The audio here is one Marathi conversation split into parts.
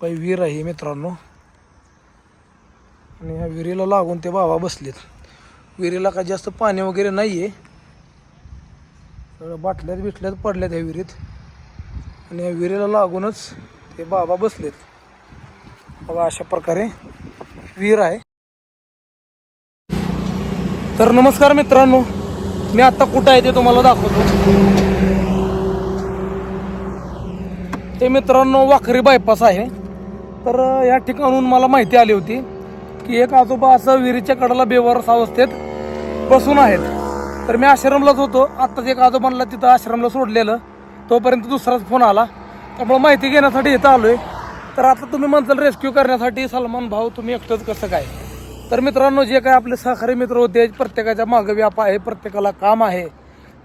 काही विहीर आहे मित्रांनो. आणि ह्या विहिरीला लागून ते बाबा बसलेत. विहिरीला काय जास्त पाणी वगैरे नाही आहे बाटल्यात बिटल्यात पडल्यात ह्या विहिरीत. आणि ह्या विहिरीला लागूनच ते बाबा बसलेत. बघा अशा प्रकारे विहीर आहे. तर नमस्कार मित्रांनो. मी आता कुठं आहे ते तुम्हाला दाखवतो. ते मित्रांनो वाखरी बायपास आहे. तर या ठिकाणून मला माहिती आली होती की एक आजोबा असं विहिरीच्या कडाला बेवारस अवस्थेत बसून आहेत. तर मी आश्रमलाच होतो. आत्ताच एक आजोबांना तिथं आश्रमला सोडलेलं. तोपर्यंत दुसराच फोन आला. त्यामुळे माहिती घेण्यासाठी इथं आलो आहे तर आता तुम्ही म्हणताल रेस्क्यू करण्यासाठी सलमान भाऊ तुम्ही एकटंच कसं काय? तर मित्रांनो जे काय आपले सहकारी मित्र होते प्रत्येकाच्या मागं व्याप आहे प्रत्येकाला काम आहे.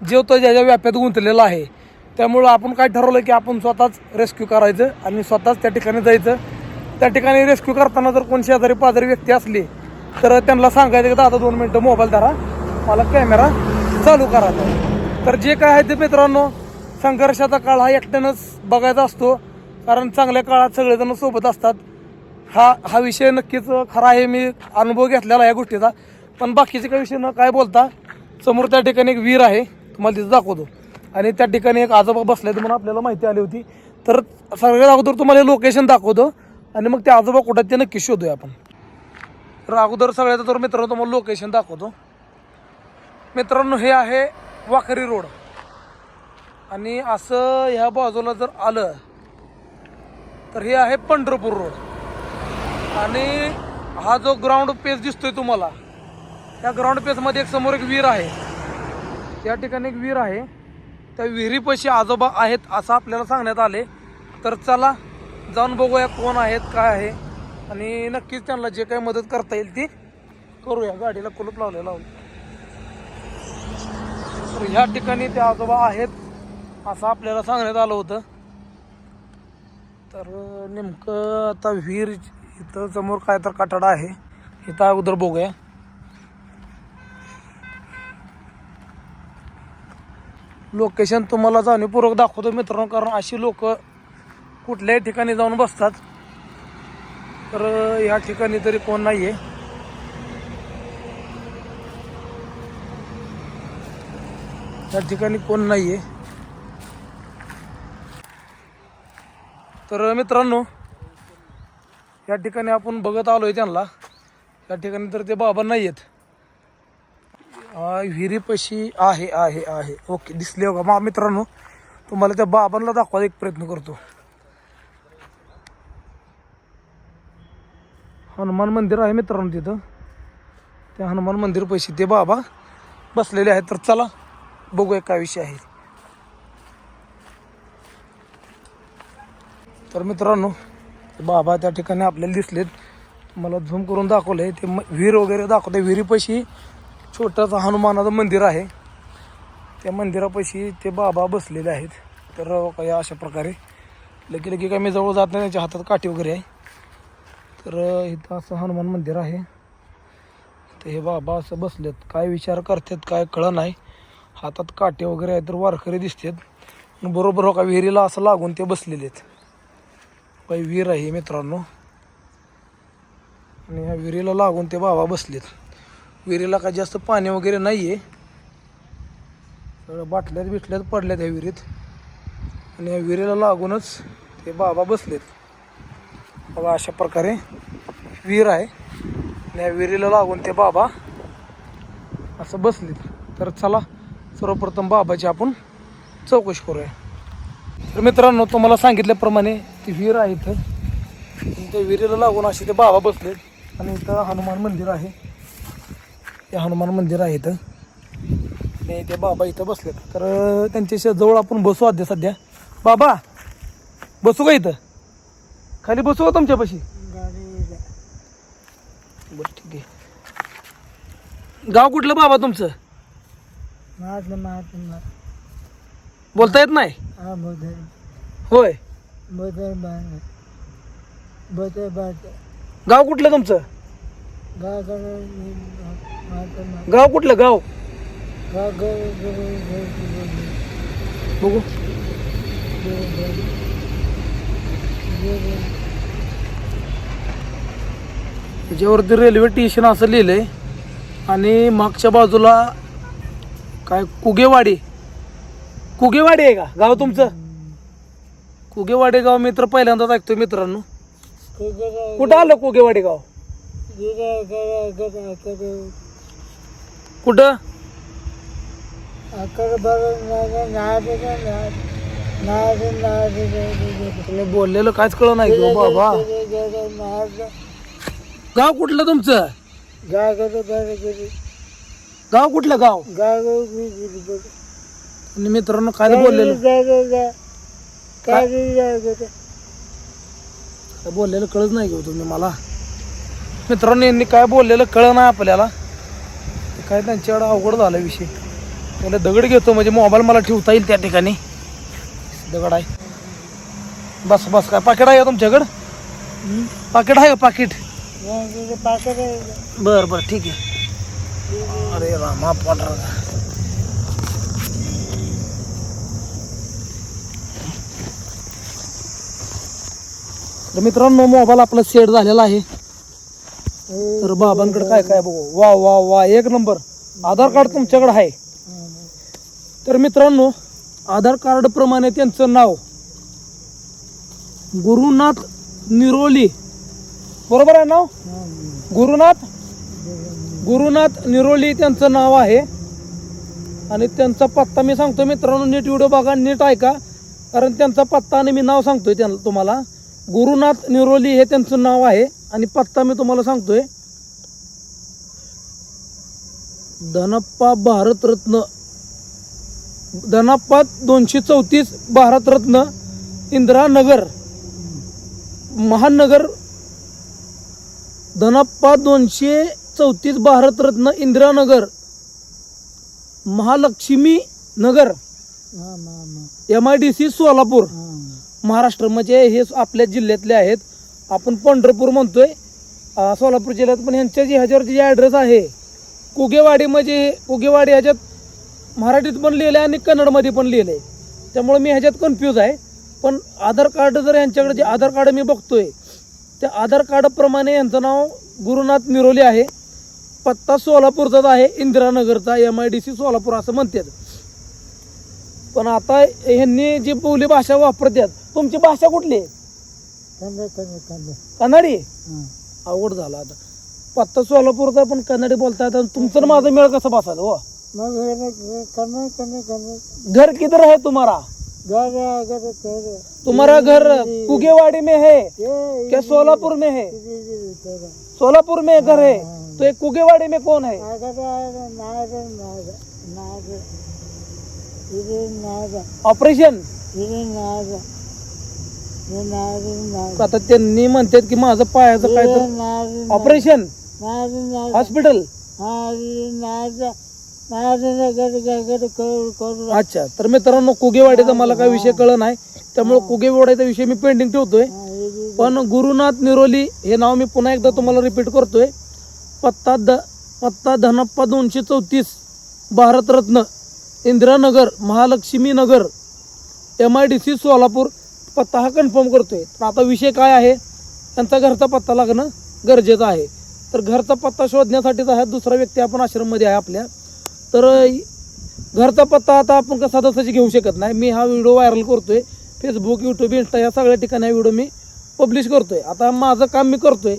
जीव तो ज्याच्या व्याप्यात गुंतलेला आहे. त्यामुळं आपण काय ठरवलं की आपण स्वतःच रेस्क्यू करायचं आणि स्वतःच त्या ठिकाणी जायचं. त्या ठिकाणी रेस्क्यू करताना जर कोण शेजारी पाजारी व्यक्ती असली तर त्यांना सांगायचं की दादा दोन मिनटं मोबाईल धरा. मला कॅमेरा चालू करा. तर जे काय आहे ते मित्रांनो संघर्षाचा काळ हा एकट्यानंच बघायचा असतो. कारण चांगल्या काळात सगळेजण सोबत असतात. हा हा विषय नक्कीच खरा आहे. मी अनुभव घेतलेला या गोष्टीचा. पण बाकीचे काही विषय न काय बोलता समोर त्या ठिकाणी एक वीर आहे. तुम्हाला तिथं दाखवतो. आणि त्या ठिकाणी एक आजोबा बसले म्हणून आपल्याला माहिती आली होती. तर सगळ्यात अगोदर तुम्हाला लोकेशन दाखवतो. आणि मग ते आजोबा कुठं ते नक्की शोधूया आपण. तर अगोदर सगळ्यात तर मित्रांनो तुम्हाला लोकेशन दाखवतो. मित्रांनो हे आहे वाखरी रोड. आणि असं ह्या बाजूला जर आलं तर हे आहे पंढरपूर रोड. आणि हा जो ग्राउंड पेस दिसतोय तुम्हाला त्या ग्राउंड पेसमध्ये एक समोर एक विहीर आहे. त्या ठिकाणी एक विहीर आहे. त्या विहिरीपाशी आजोबा आहेत असं आपल्याला सांगण्यात आले. तर चला जाऊन बघूया कोण आहेत काय आहे. आणि नक्कीच त्यांना जे काही मदत करता येईल ती करूया. गाडीला कुलूप लावलेला लावून तर ह्या ठिकाणी ते आजोबा आहेत असं आपल्याला सांगण्यात आलं होतं. तर नेमकं आता विहीर इथं समोर काय तर काटाडा आहे. इथं अगोदर बघूया. लोकेशन तुम्हाला जाणीवपूर्वक दाखवतो मित्रांनो कारण अशी लोक कुठल्याही ठिकाणी जाऊन बसतात. तर या ठिकाणी तरी कोण नाही आहे या ठिकाणी कोण नाही आहे तर मित्रांनो या ठिकाणी आपण बघत आलोय त्यांना. या ठिकाणी तर ते बाबा नाही आहेत विहिरीपाशी आहे आहे आहे. ओके दिसले बघा. मा मित्रांनो तुम्हाला त्या बाबांना दाखवायचा एक प्रयत्न करतो. हनुमान मंदिर आहे मित्रांनो तिथं. त्या हनुमान मंदिर पैसे ते बाबा बसलेले आहेत. तर चला बघूया काय विषय आहे. तर मित्रांनो ते बाबा त्या ठिकाणी आपल्याला दिसलेत. मला झूम करून दाखवलं आहे ते विहीर वगैरे दाखवते विहिरीपाशी छोटंसं हनुमानाचं मंदिर आहे. त्या मंदिरापाशी ते बाबा बसलेले आहेत. तर काही अशा प्रकारे लगे लगे काय मी जवळ जात नाही त्यांच्या हातात काठी वगैरे आहे. तर इथं असं हनुमान मंदिर आहे. तर हे बाबा असं बसलेत. काय विचार करतात काय कळं नाही. हातात काटे वगैरे आहेत तर वारकरी दिसतात. बरोबर हो का विहिरीला असं लागून ते बसलेले आहेत. काही विहीर आहे मित्रांनो. आणि ह्या विहिरीला लागून ते बाबा बसलेत. विहिरीला काय जास्त पाणी वगैरे नाही आहे सगळं बाटल्यात बिटल्यात पडल्यात ह्या विहिरीत. आणि या विहिरीला लागूनच ते बाबा बसलेत. बघा अशा प्रकारे विहीर आहे. आणि या विहिरीला लागून ते बाबा असं बसलेत. तर चला सर्वप्रथम बाबाची आपण चौकशी करूया. तर मित्रांनो तुम्हाला सांगितल्याप्रमाणे ती विहीर आहे इथं. त्या विहिरीला लागून असे ते बाबा बसलेत. आणि इथं हनुमान मंदिर आहे. ते हनुमान मंदिर आहे इथं. आणि ते बाबा इथं बसलेत. तर त्यांच्याशी जवळ आपण बसू आध्या सध्या. बाबा बसू का इथं? खाली बसू का तुमच्यापाशी? बस ठीक आहे. गाव कुठलं बाबा तुमचं? बोलता येत नाही? हा होय. गाव कुठलं तुमचं? गाव कुठलं? गाव. बघू. त्याच्यावरती रेल्वे स्टेशन असं लिहिलंय. आणि मागच्या बाजूला काय कुगेवाडी. कुगेवाडी आहे का? गाव तुमचं? कुगेवाडी गाव मित्र पहिल्यांदाच ऐकतोय मित्रांनो. कुठं आलं कुगेवाडी गाव? कुठं? तुम्ही बोललेलं काहीच कळ नाही बाबा. गाव कुठलं तुमचं? गाव कुठलं गाव? आणि मित्रांनो काय बोललेलं? बोललेलं कळत नाही घेऊ तुम्ही मला. मित्रांनो यांनी काय बोललेलं कळ ना आपल्याला. काय त्यांच्याकडे अवघड झाला विषय? त्याला दगड घेतो म्हणजे मोबाईल मला ठेवता येईल त्या ठिकाणी. दगड आहे. बस बस काय पाकिट आहे का तुमच्याकडं? पाकिट आहे का पाकिट? पाकड बर बर ठीक आहे. अरे रामा तर मित्रांनो मोबाईल आपला सेट झालेला आहे. तर बाबांकडे काय काय बघू. वा वा वा एक नंबर. आधार कार्ड तुमच्याकडे आहे. तर मित्रांनो आधार कार्ड प्रमाणे त्यांचं नाव गुरुनाथ निरोली. बरोबर आहे नाव गुरुनाथ? गुरुनाथ निरोली त्यांचं नाव आहे. आणि त्यांचा पत्ता मी सांगतो मित्रांनो नीट व्हिडिओ बघा नीट ऐका. कारण त्यांचा पत्ता आणि मी नाव सांगतोय त्यांना तुम्हाला. गुरुनाथ निरोली हे त्यांचं नाव आहे. आणि पत्ता मी तुम्हाला सांगतोय. धनप्पा भारतरत्न धनप्पा दोनशे चौतीस भारतरत्न इंदिरानगर. महानगर. धनप्पा दोनशे चौतीस Bharatratna Indiranagar. Mahalakshmi Nagar. M I D C Solapur. Maharashtra म्हणजे हे आपल्या जिल्ह्यातले आहेत. आपण पंढरपूर म्हणतोय सोलापूर जिल्ह्यात पण ह्यांच्या जे ह्याच्यावरती जे ॲड्रेस आहे कुगेवाडी म्हणजे कुगेवाडी ह्याच्यात मराठीत पण लिहिलं आहे आणि कन्नडमध्ये पण लिहिलं आहे त्यामुळे मी ह्याच्यात कन्फ्यूज आहे. पण आधार कार्ड जर यांच्याकडे जे आधार कार्ड मी बघतोय त्या आधार कार्डप्रमाणे यांचं नाव गुरुनाथ निरोली आहे. पत्ता सोलापूरचाच आहे इंदिरानगरचा M I D C Solapur असं म्हणतात. पण आता ह्यांनी जी बोली भाषा वापरतात तुमची भाषा कुठली आहे? कंद कंद कंद कन्नडी? अवघड झाला आता. पत्ता सोलापूरचा पण कन्नडी बोलता येतं तुमचं आणि माझं मेळ कसं बसायला हो? मग कन्न कन्न कन्न घर किधर है तुम्हारा घर तेरे तुम्हारा घर कुगेवाड़ी में है ये क्या सोलापुर में है? सोलापुर में घर है। तो ये कुगेवाड़ी में कौन है? ऑपरेशन आता त्यांनी म्हणतात की माझं पायाचं काय तर ऑपरेशन. हॉस्पिटल. अच्छा तर मित्रांनो कुगेवाडीचा मला काय विषय कळ नाही. त्यामुळे कुगेवाडीचा विषय मी पेंडिंग ठेवतोय. पण गुरुनाथ निरोली हे नाव मी पुन्हा एकदा तुम्हाला रिपीट करतोय. पत्ता द पत्ता धनप्पा दोनशे चौतीस Bharatratna Indiranagar Mahalakshmi Nagar M I D C Solapur पत्ता हा कन्फर्म करतोय. तर आता विषय काय आहे? त्यांचा घरचा पत्ता लागणं गरजेचं आहे. तर घरचा पत्ता शोधण्यासाठीच हा दुसरा व्यक्ती आपण आश्रममध्ये आहे आपल्या. तर घरचा पत्ता आता आपण कसा तसाची घेऊ शकत नाही. मी हा व्हिडिओ व्हायरल करतोय. फेसबुक यूट्यूब इंस्टा या सगळ्या ठिकाणी हा व्हिडिओ मी पब्लिश करतोय. आता माझं काम मी करतोय.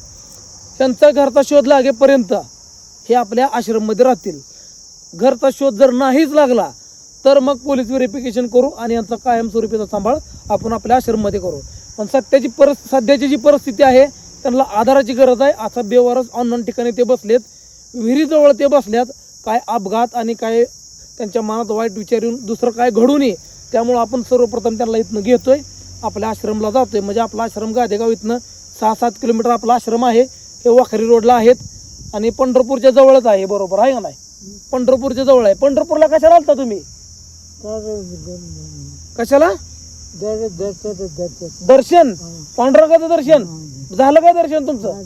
त्यांचा घरचा शोध लागेपर्यंत हे आपल्या आश्रममध्ये राहतील. घरचा शोध जर नाहीच लागला तर मग पोलीस व्हेरिफिकेशन करू आणि यांचा कायमस्वरूपीचा सांभाळ आपण आपल्या आश्रममध्ये करू. पण सध्याची परिस सध्याची जी परिस्थिती आहे त्यांना आधाराची गरज आहे. असा बेवारस ऑनलाईन ठिकाणी ते बसलेत. विहिरीजवळ ते बसल्यात. काय अपघात आणि काय त्यांच्या मनात वाईट विचार येऊन दुसरं काय घडू नये त्यामुळं आपण सर्वप्रथम त्यांना इथनं घेतोय. आपल्या आश्रमला जातोय. म्हणजे आपला आश्रम गादेगाव इथनं सहा सात किलोमीटर आपला आश्रम आहे. हे वाखरी रोडला आहेत. आणि पंढरपूरच्या जवळच आहे. बरोबर आहे का नाही? पंढरपूरच्या जवळ आहे. पंढरपूरला कशाला आलता तुम्ही? कशाला? दर दर्शन? पांडुरंगाचं दर्शन? झालं का दर्शन तुमचं?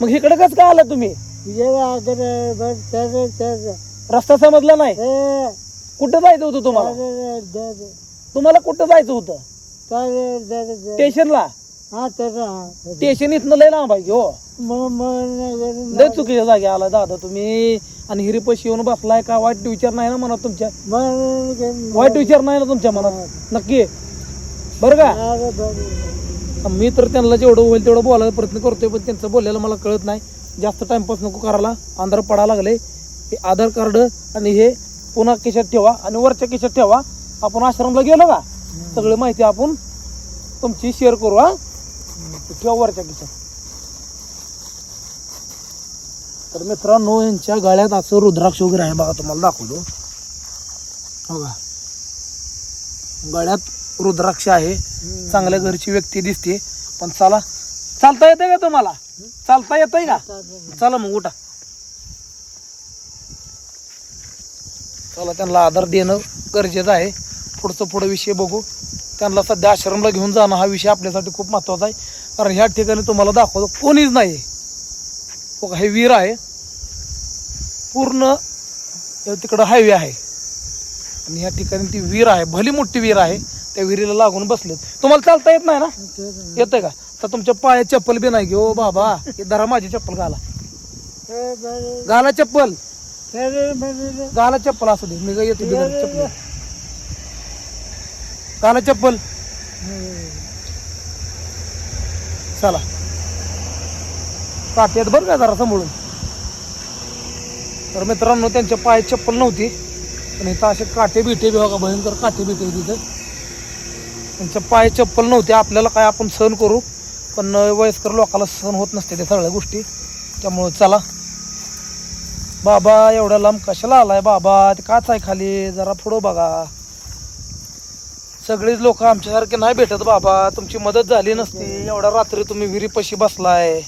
मग इकडे कस का आला तुम्ही? बस रस्ता समजला नाही? कुठं जायचं होतं तुम्हाला? तुम्हाला कुठं जायचं होतं? स्टेशनला? हा तर स्टेशन इथनं लय लांब आहे हो. मग लय चुकीच्या जागी आला दादा तुम्ही. आणि हिरीपशी येऊन बसलाय का? वाईट विचार नाही ना मनात तुमच्या? वाईट विचार नाही ना तुमच्या मनात? नक्की. बरं का? मी तर त्यांना जेवढं होईल तेवढं बोलायचा प्रयत्न करतोय पण त्यांचं बोलायला मला कळत नाही. जास्त टाइमपास नको करायला. अंधार पडायला लागले. हे आधार कार्ड आणि हे पुन्हा खिशात ठेवा आणि वरच्या खिशात ठेवा. आपण आश्रमला गेलो का? सगळी माहिती आपण तुमची शेअर करू हा. किंवा वरच्या खिशात? तर मित्रांनो यांच्या गळ्यात असं रुद्राक्ष वगैरे आहे बघा तुम्हाला दाखवतो. बघा. गळ्यात रुद्राक्ष आहे. चांगल्या घरची व्यक्ती दिसते. पण चला चालता येते का तुम्हाला? चालता येतंय का? चला मग उठा. चला त्यांना आधार देणं गरजेचं आहे. पुढचं पुढं विषय बघू. त्यांना सध्या आश्रमला घेऊन जाणं हा विषय आपल्यासाठी खूप महत्त्वाचा आहे. कारण ह्या ठिकाणी तुम्हाला दाखवतो कोणीच नाही. बघा, हे वीर आहे. पूर्ण तिकडं हायवे आहे. आणि या ठिकाणी ती वीर आहे भली मोठी वीर आहे. त्या विहिरीला लागून बसलेत. तुम्हाला चालता येत नाही ना? येतंय का? तर तुमच्या पायात चप्पल बी नाही घेऊ बाबा हे धरा माझी चप्पल घाला. घाला चप्पल. घाला चप्पल असू दे मी काय येतो चप्पल. घाला चप्पल. चला. काट्यात बरं का जरा सांभाळून. तर मित्रांनो त्यांच्या पायात चप्पल नव्हती. पण इथं असे काटे बिटे बी बघा भयंकर काटे बिटे तिथं त्यांच्या पाय चप्पल नव्हते. आपल्याला काय आपण सहन करू? पण वयस्कर लोकांना सहन होत नसते त्या सगळ्या गोष्टी. त्यामुळं चला. बाबा एवढ्या लांब कशाला आलाय? बाबा ते काच आहे खाली. जरा पुढं बघा. सगळेच लोक आमच्यासारखे नाही भेटत बाबा. तुमची मदत झाली नसती. एवढ्या रात्री तुम्ही विहिरीपाशी बसलाय.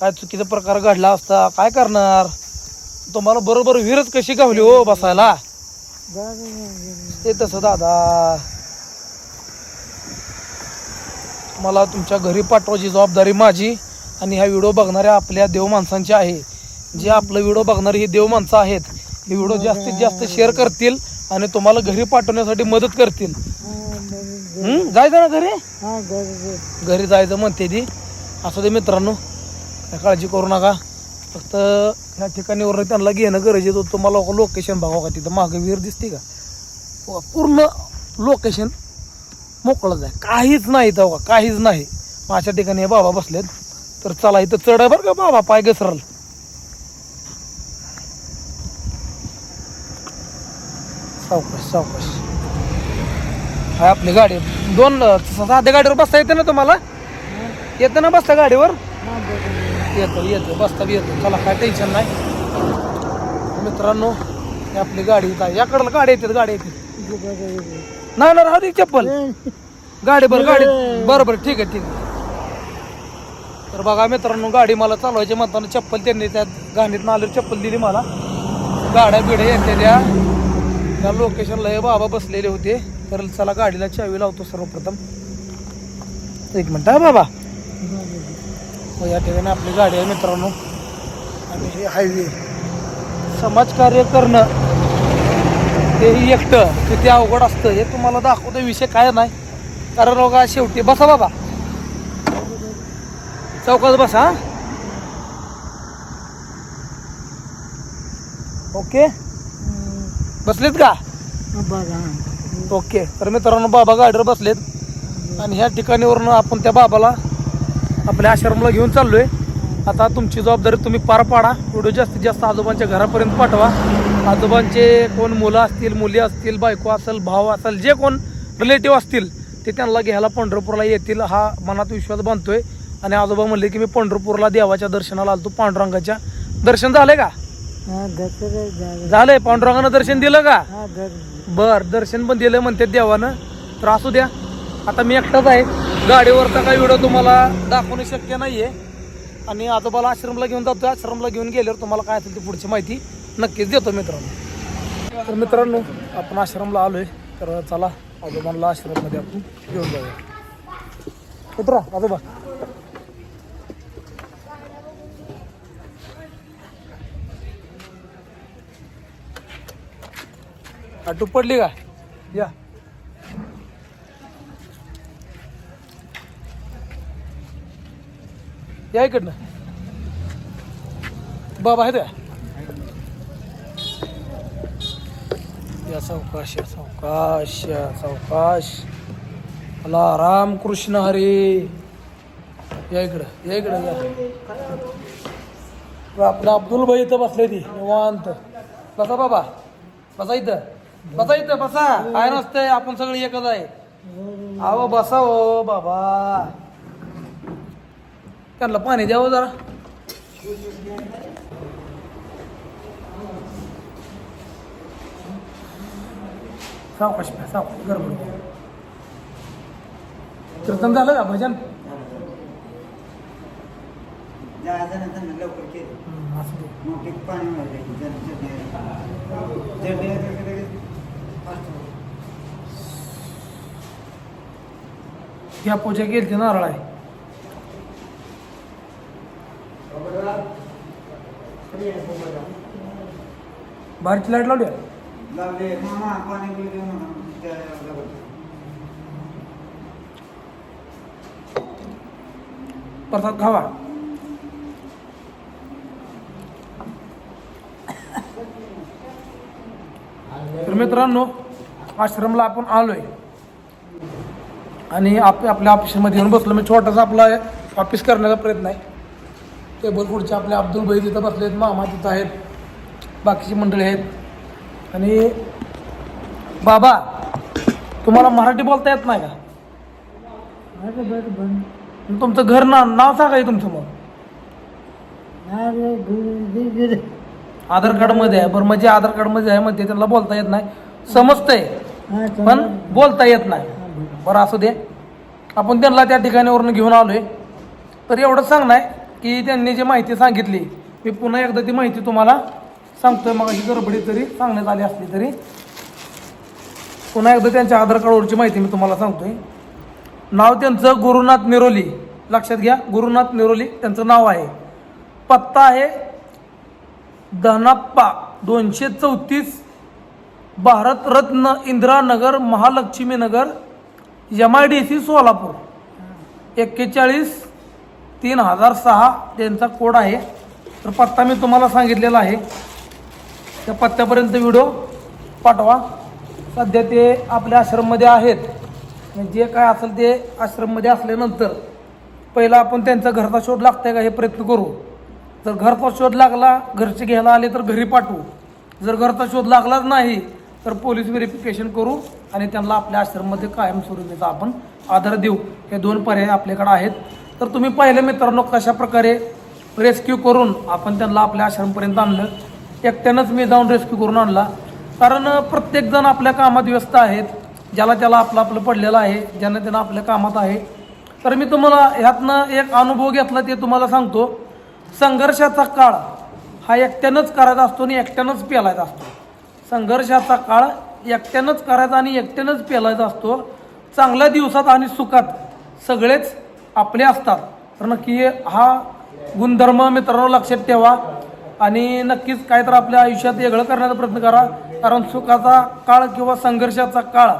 काय चुकीचा प्रकार घडला असता? काय करणार? तुम्हाला बरोबर विहिरच कशी गावली हो बसायला? ते तसं दादा. मला तुमच्या घरी पाठवायची जबाबदारी माझी आणि ह्या व्हिडिओ बघणाऱ्या आपल्या देव माणसांची आहे. जे आपलं व्हिडिओ बघणारे हे देव माणसं आहेत हे व्हिडिओ जास्तीत जास्त शेअर करतील आणि तुम्हाला घरी पाठवण्यासाठी मदत करतील. हम्म, जायचं ना घरी? घरी जायचं म्हणते ती. असं दे मित्रांनो काय काळजी करू नका. फक्त ह्या ठिकाणी वरून त्यांना घेणं गरजेचं होतं. तुम्हाला लोकेशन बघा का तिथं मागं विहीर दिसते का? हो, पूर्ण लोकेशन मोकळंच आहे. काहीच नाही इथं बघा काहीच नाही. मग अशा ठिकाणी हे बाबा बसलेत. तर चला इथं चढ आहे बरं का बाबा पाय घसरल. सावकाश सावकाश हा आपली गाडी. दोन साध्या गाडीवर बसता येते ना तुम्हाला? येतं ना बसता गाडीवर? येतो येतो. बसता येतो. चला काय टेन्शन नाही. मित्रांनो आपली गाडी याकडला गाडी येते गाडी येते. नाही ना राहू दे चप्पल गाडी बरं गाडी. बरं बरं ठीक आहे ठीक आहे. तर बघा मित्रांनो गाडी मला चालवायची म्हणताना चप्पल त्यांनी त्या गाडीत नाल्यावर चप्पल दिली मला. गाड्या बिड्या येते त्या. त्या लोकेशनला हे बाबा बसलेले होते. तर चला गाडीला चावी लावतो सर्वप्रथम. एक मिनटं हा बाबा. हो, या ठिकाणी आपली गाडी आहे मित्रांनो. आणि हे हायवे समाजकार्य करणं तेही एकटं. किती अवघड असतं हे तुम्हाला दाखवतो विषय काय नाही. कारण बघा शेवटी बसा बाबा. चौकात बसा हा. ओके? बसलेत का? ओके. तर मित्रांनो बाबा गाडीवर बसलेत. आणि ह्या ठिकाणीवरून आपण त्या बाबाला आपल्या आश्रमला घेऊन चाललोय. आता तुमची जबाबदारी तुम्ही पार पाडा. व्हिडिओ जास्तीत जास्त आजोबांच्या घरापर्यंत पाठवा. आजोबांचे कोण मुलं असतील मुली असतील बायको असेल भाव असेल जे कोण रिलेटिव्ह असतील ते त्यांना घ्यायला पंढरपूरला येतील. हा मनात विश्वास बांधतोय. आणि आजोबा म्हणले की मी पंढरपूरला देवाच्या दर्शनाला आलतो पांडुरंगाच्या. दर्शन झालंय का? झालंय पांडुरंगानं दर्शन दिलं का? बर दर्शन पण दिलं म्हणते देवानं. तर असू द्या. आता मी एकटाच आहे. गाडीवरचा काही व्हिडिओ तुम्हाला दाखवणं शक्य नाहीये. आणि आजोबाला आश्रमला घेऊन जातोय. आश्रमला घेऊन गेल्यावर तुम्हाला काय असेल ती पुढची माहिती नक्कीच देतो मित्रांनो. तर मित्रांनो आपण आश्रमला आलोय. तर चला आजोबांना आश्रममध्ये आपण घेऊन जाऊया. मित्रा आजोबा. आटू पडली का या. या इकडनं. बाबा आहे का या सावकाश या सावकाश या सावकाश. मला राम कृष्ण हरी. या इकडं या इकडं या. आपलं अब्दुल भाई इथं बसले ती निवांत. बसा बाबा. बसा इथं. बसा इथं बसा. काय नसतंय? आपण सगळे एकच आहे. अहो बसा हो बाबा. त्यांना पाणी द्यावं जरा. सावकाश प्या, सावकाश. गडबड. कीर्तन झालं का भजन? असू या पूजा केली ती नारळ आहे बारीची लाइट लावली प्रसाद खावा. तर मित्रांनो आश्रमला आपण आलोय. आणि आप आपल्या ऑफिसमध्ये येऊन बसलो. मी छोटासा आपला ऑफिस करण्याचा प्रयत्न आहे. टेबल पुढचे आपल्या अब्दुल भाई तिथं बसले आहेत मामा तिथं आहेत बाकीची मंडळी आहेत. आणि बाबा तुम्हाला मराठी बोलता येत नाही का? तुमचं घर ना नाव सांगा तुमचं मग. आधार कार्डमध्ये आहे. बरं म्हणजे आधार कार्डमध्ये आहे म्हणजे त्यांना बोलता येत नाही. समजतंय पण बोलता येत नाही. बरं असू दे. आपण त्यांना त्या ठिकाणावरून घेऊन आलोय. तर एवढं सांगणार की त्यांनी जी माहिती सांगितली मी पुन्हा एकदा ती माहिती तुम्हाला सांगतोय. मग अशी गडबडी तरी सांगण्यात आली असली तरी. पुन्हा एकदा त्यांच्या आधार कार्डवरची माहिती मी तुम्हाला सांगतोय. नाव त्यांचं गुरुनाथ निरोली. लक्षात घ्या गुरुनाथ निरोली त्यांचं नाव आहे. पत्ता आहे धनाप्पा दोनशे चौतीस Bharatratna Indiranagar Mahalakshminagar M I D C Solapur. एक्केचाळीस तीन हजार सहा त्यांचा कोड आहे. तर पत्ता मी तुम्हाला सांगितलेला आहे. त्या पत्त्यापर्यंत व्हिडिओ पाठवा. सध्या ते आपल्या आश्रममध्ये आहेत. जे काय असेल ते आश्रममध्ये असल्यानंतर पहिला आपण त्यांचा घरचा शोध लागतंय का हे प्रयत्न करू. जर घरचा शोध लागला घरचे घ्यायला आले तर घरी पाठवू. जर घरचा शोध लागलाच नाही तर पोलीस व्हेरिफिकेशन करू आणि त्यांना आपल्या आश्रममध्ये कायमस्वरूपीचा आपण आधार देऊ. हे दोन पर्याय आपल्याकडे आहेत. तर तुम्ही पाहिलं मित्रांनो कशा प्रकारे रेस्क्यू करून आपण त्यांना आपल्या आश्रमपर्यंत आणलं. एकट्यानंच मी जाऊन रेस्क्यू करून आणला. कारण प्रत्येकजण आपल्या कामात व्यस्त आहेत. ज्याला त्याला आपलं आपलं पडलेलं आहे ज्यांना त्यानं आपल्या कामात आहे. तर मी तुम्हाला ह्यातनं एक अनुभव घेतला ते तुम्हाला सांगतो. संघर्षाचा काळ हा एकट्यानंच करायचा असतो आणि एकट्यानंच पेलायचा असतो. संघर्षाचा काळ एकट्यानंच करायचा आणि एकट्यानंच पेलायचा असतो. चांगल्या दिवसात आणि सुखात सगळेच आपले असतात. तर नक्की हा गुणधर्म मित्रांनो लक्षात ठेवा. आणि नक्कीच काय तर आपल्या आयुष्यात वेगळं करण्याचा प्रयत्न करा. कारण सुखाचा काळ किंवा संघर्षाचा काळ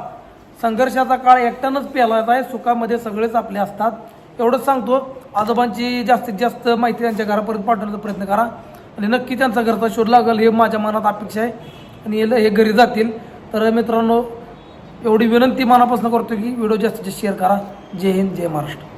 संघर्षाचा काळ एकट्यानंच पेलायचा आहे. सुखामध्ये सगळेच आपले असतात. एवढंच सांगतो. आजोबांची जास्तीत जास्त माहिती त्यांच्या घरापर्यंत पाठवण्याचा प्रयत्न करा. आणि नक्की त्यांचा घरचा शोध लागेल हे माझ्या मनात अपेक्षा आहे. आणि हे हे घरी जातील. तर मित्रांनो एवढी विनंती मनापासून करतो की व्हिडिओ जास्तीत जास्त शेअर करा. जय हिंद जय महाराष्ट्र.